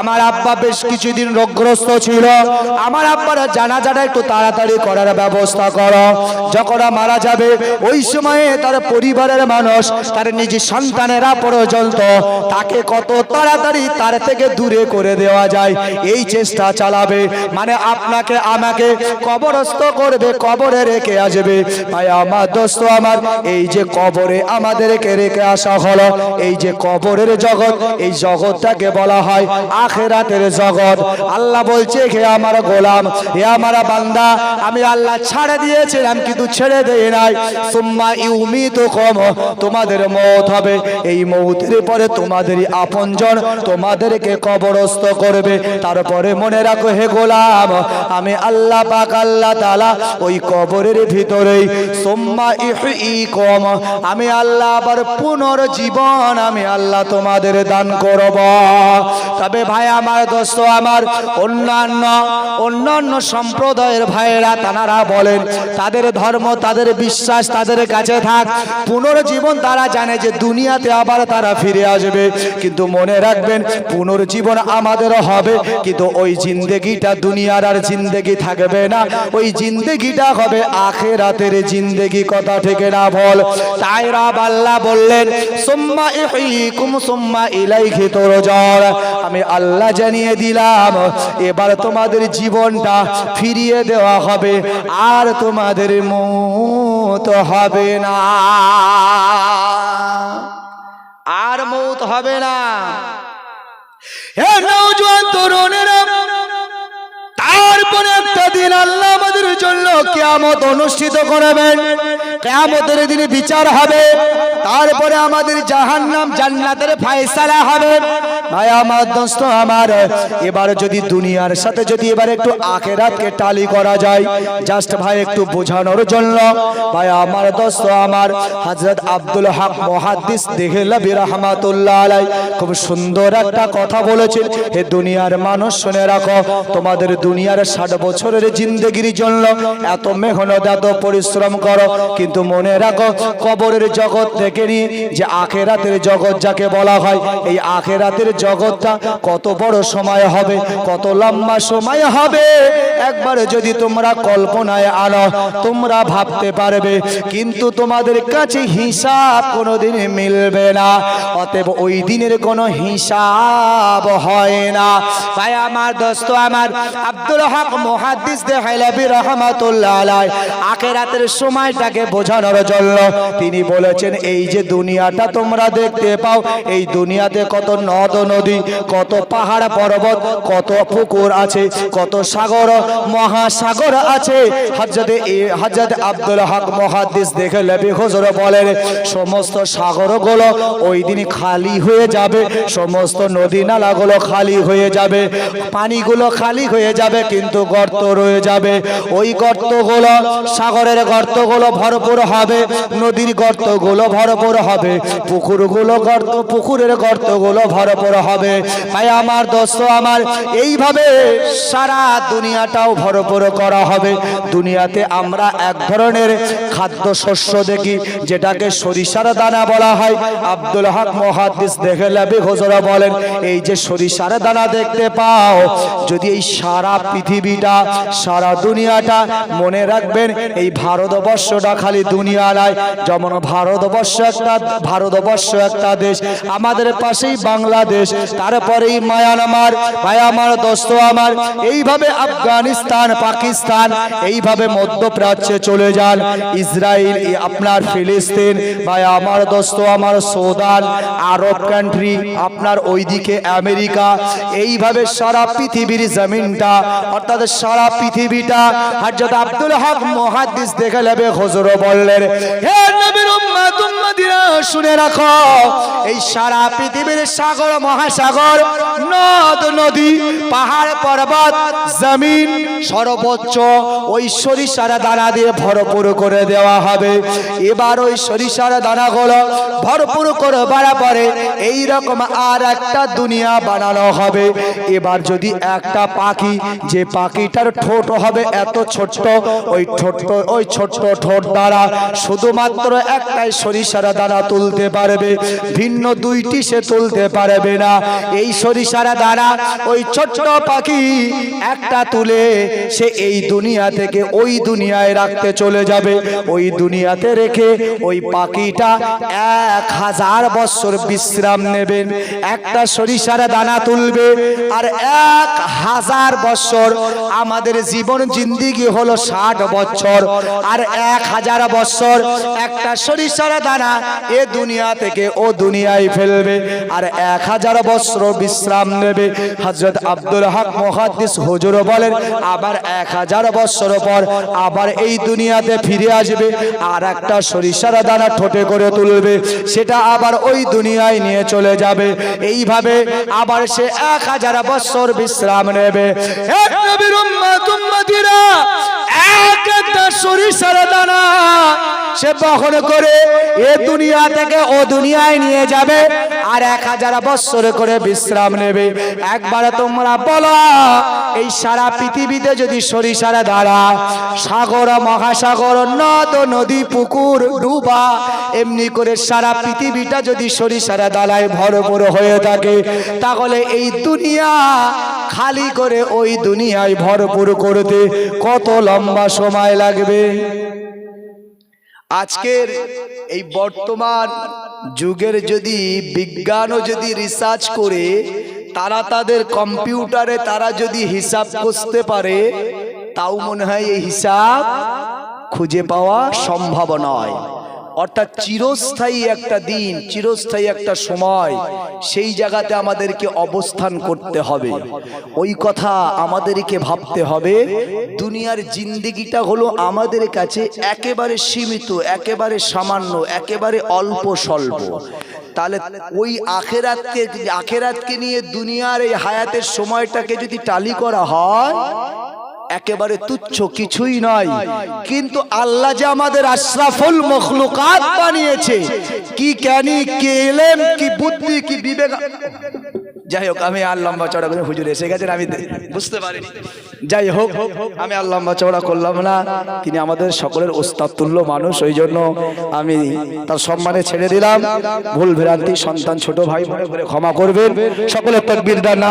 আমার আব্বা বেশ কিছুদিন রোগগ্রস্ত ছিল। আমার আব্বার জানাজাটা একটু তাড়াতাড়ি করার ব্যবস্থা করো। যখন মারা যাবে, ওই সময়ে তার পরিবারের মানুষ, তার নিজ সন্তানেরা পর্যন্ত তাকে কত তাড়াতাড়ি তার থেকে দূরে করে দেওয়া যায়। এই চেষ্টা চালাবে। মানে আপনাকে আমাকে কবরস্থ করবে, কবরে রেখে আসবে। ভাই, আমার দোস্ত আমার, এই যে কবরে আমাদেরকে রেখে আসা হলো, এই যে কবরের জগৎ, এই জগৎটাকে বলা হয় আখেরাতের জগৎ। আল্লাহ বলছে, হে আমার গোলাম, হে আমার বান্দা, আমি আল্লাহ ছাড়ে দিয়েছিলাম, কিন্তু ছেড়ে দেই নাই। সুম্মা ইউমি তো কম তোমাদের মত হবে। এই মৌতের পরে তোমাদেরই আপনজন তোমাদেরকে কবরস্থ করবে। তারপরে মনে রাখো, হে গোলাম, আমি আল্লাহ পাক, আল্লাহ তালা ওই কবরের ভিতরেই। সোম্মা ই কম আমি আল্লাহ আবার পুনর্জীবন, আমি আল্লাহ তোমাদের দান করব। তবে ভাই আমার দোস্ত, আমার অন্যান্য অন্যান্য সম্প্রদায়ের ভাইয়েরা, তানারা বলেন, তাদের ধর্ম, তাদের বিশ্বাস, তাদের কাছে থাক, পুনর্জীবন তারা জানে যে দুনিয়াতে আবার তারা ফিরে আসবে। কিন্তু মনে রাখবেন, পুনর্জীবন আমাদের হবে, কিন্তু ওই জিন্দেগিটা দুনিয়ার আর জিন্দেগি থাকবে না। ওই জিন্দেগিটা হবে আখেরাতের জিন্দেগি, কথা থেকে না বল তাই রব আল্লাহ বললেন, সুম্মা ইহয়িকুম সুম্মা ইলাইহি তুরজার আমি আল্লাহ জানিয়ে দিলাম, এবার তোমাদের জীবনটা ফিরিয়ে দেওয়া হবে, আর তোমাদের মৌত হবে না। আর মৌত হবে না। হে নওজোয়ান তরুণেরা, তারপরে একটা দিন আল্লাহ আমাদের জন্য কিয়ামত অনুষ্ঠিত করবেন। কিয়ামতের দিনে বিচার হবে, তারপরে আমাদের জাহান্নাম জান্নাতের ফয়সালা হবে। ভাই, আমার দোস্ত আমার, এবার যদি দুনিয়ার সাথে যদি এবার একটু আখেরাতকে টালি করা যায় জাস্ট ভাই, একটু বোঝানোর জন্য। ভাই, আমার দোস্ত আমার, হযরত আব্দুল হক মুহাদ্দিস দেহলবি রহমাতুল্লাহ আলাই খুব সুন্দর একটা কথা বলেছেন। হে দুনিয়ার মানুষ, শুনে রাখো, তোমাদের দুনিয়ার ষাট বছরের জিন্দগির জন্য এত মেহনত, এত পরিশ্রম করো। কিন্তু মনে রাখো, কবরের জগৎ থেকে নিয়ে যে আখেরাতের জগৎ যাকে বলা হয়, এই আখেরাতের জগৎটা কত বড় সময় হবে, কত লম্বা সময় হবে। একবারে যদি তোমরা কল্পনায় আনো, তোমরা ভাবতে পারবে, কিন্তু তোমাদের কাছে হিসাব কোনোদিন মিলবে না। অতএব ওই দিনের কোনো হিসাব হয় না। ভাই, আমার দোস্ত, আমার আব্দুল হক মুহাদ্দিস দেখাইলাবি রহমাতুল্লাহ আলাই আখেরাতের সময়টাকে বোঝানোর জন্য তিনি বলেছেন, এই যে দুনিয়াটা তোমরা দেখতে পাও, এই দুনিয়াতে কত নদ নদী, কত পাহাড় পর্বত, কত পুকুর আছে, কত সাগর, মহাসাগর আছে। হজরতে হজরত আব্দুল হক মুহাদ্দিস দেখে লেবি হুজুর বলেন, সমস্ত সাগরগুলো ওই দিন খালি হয়ে যাবে, সমস্ত নদী নালাগুলো খালি হয়ে যাবে, পানিগুলো খালি হয়ে যাবে, কিন্তু গর্ত রয়ে যাবে। ওই গর্তগুলো, সাগরের গর্তগুলো ভরপুর হবে, নদীর গর্তগুলো ভরপুর হবে, পুকুরগুলো গর্ত, পুকুরের গর্তগুলো ভরপুর হবে। ভাই, আমার দোস্ত, আমার এইভাবে সারা দুনিয়াটাও ভরপুর করা হবে। দুনিয়াতে আমরা এক ধরনের খাদ্য শস্য দেখি, যেটাকে সরিষার দানা বলা হয়। আব্দুল হক মহাদিস দেখে লাবি হুজুরা বলেন, এই যে সরিষার দানা দেখতে পাও, যদি এই সারা পৃথিবীটা, সারা দুনিয়াটা মনে রাখবেন, এই ভারতবর্ষটা খালি দুনিয়া নয়, যেমন ভারতবর্ষ একটা ভারতবর্ষ একটা দেশ। আমাদের পাশেই বাংলাদেশ তারপরেই মায়ানমার মায়ামার দোস্ত আমার। এইভাবে আফগানিস্তান, পাকিস্তান, এইভাবে মধ্যপ্রাচ্যে চলে যান। ইসরায়েল আপনার ফিলিস্তিন, ভাই আমার, দোস্ত আমার, সৌদান, আরব কান্ট্রি আপনার ওইদিকে আমেরিকা। এইভাবে সারা পৃথিবীর জমিনটা, অর্থাৎ সারা পৃথিবীটা হযরত আব্দুল হক মুহাদ্দিস দেখে নেবে হুজুর বললেন, হে নবীর শুনে রাখো। এই সারা পৃথিবীর সাগর, মহাসাগর, নদ, নদী, পাহাড়, পর্বত, জমিন, সর্বোচ্চ ওই দানা দিয়ে ভরপুর করে দেওয়া হবে। এবার ওই দানাগুলো ভরপুর করে বাড়া পরে এই রকম আর একটা দুনিয়া বানানো হবে। এবার যদি একটা পাখি, যে পাখিটার ঠোঁট হবে এত ছোট্ট, ওই ছোট্ট ওই ছোট্ট ঠোঁট দ্বারা শুধুমাত্র একটাই সরিষার দানা তুলতে পারবে, ভিন্ন দুইটি সে তুলতে পারবে না। এই সরিষার দানা ওই ছোট্ট পাখি একটা তুলে সে এই দুনিয়া থেকে ওই দুনিয়ায় রাখতে চলে যাবে। ওই দুনিয়াতে রেখে ওই পাখিটা এক হাজার বছর বিশ্রাম নেবেন একটা সরিষার দানা তুলবে আর এক হাজার বছর আমাদের জীবন জিন্দিগি হলো ষাট বছর। আর এক হাজার বছর একটা সরিষার দানা এ দুনিয়া থেকে ও দুনিয়ায় ফেলবে। আর এক হাজার বছর বিশ্রাম নেবে। হজরত আব্দুল হক মহাদিস হুজুর বলেন, আবার এক হাজার বছর পর আবার এই দুনিয়াতে ফিরে আসবে। আর একটা সরিষার দানা ঠোঁটে করে তুলবে। সেটা আবার ওই দুনিয়ায় নিয়ে চলে যাবে। এইভাবে আবার সে এক হাজার বছর বিশ্রাম নেবে। একটা সরিষার দানা সে বহন করে এ দুনিয়া থেকে ও দুনিয়ায় নিয়ে যাবে আর এক হাজার বছর করে বিশ্রাম নেবে। একবার তোমরা বলো, এই সারা পৃথিবীতে যদি সরিষার দ্বারা, সাগর, মহাসাগর, নদ, নদী, পুকুর, ডুবা, এমনি করে সারা পৃথিবীটা যদি সরিষার দালায় ভরপুর হয়ে থাকে, তাহলে এই দুনিয়া খালি করে ওই দুনিয়ায় ভরপুর করতে কত লম্বা সময় লাগবে? আজকের এই বর্তমান যুগের যদি বিজ্ঞানও যদি রিসার্চ করে, তারা তাদের কম্পিউটারে তারা যদি হিসাব করতে পারে, তাও মনে হয় এই হিসাব খুঁজে পাওয়া সম্ভব নয়। অর্থাৎ চিরস্থায়ী একটা দিন, চিরস্থায়ী একটা সময়, সেই জায়গাতে আমাদেরকে অবস্থান করতে হবে। ওই কথা আমাদেরকে ভাবতে হবে, দুনিয়ার জিন্দিগিটা হলো আমাদের কাছে একেবারে সীমিত, একেবারে সামান্য, একেবারে অল্প স্বল্প। তাহলে ওই আখেরাতকে আখেরাতকে নিয়ে দুনিয়ার এই হায়াতের সময়টাকে যদি টালি করা হয় একেবারে তুচ্ছ কিছুই নয়। কিন্তু আল্লাহ যে আমাদের আশরাফুল মখলুকাত বানিয়েছে, কি জ্ঞানী, কি এলেম, কি বুদ্ধি, কি বিবেক। যাই হোক, আমি আর লম্বা চড়া করে হুজুর এসে গেছেন, আমি বুঝতে পারিনি। যাই হোক, আমি আর লম্বা চড়া করলাম না। তিনি আমাদের সকলের ওস্তাদ তুল্য মানুষ, ওই জন্য আমি তার সম্মানে ছেড়ে দিলাম। ভুল ভ্রান্তি, সন্তান, ছোট ভাই মনে করে ক্ষমা করবেন। সকলের তকবির না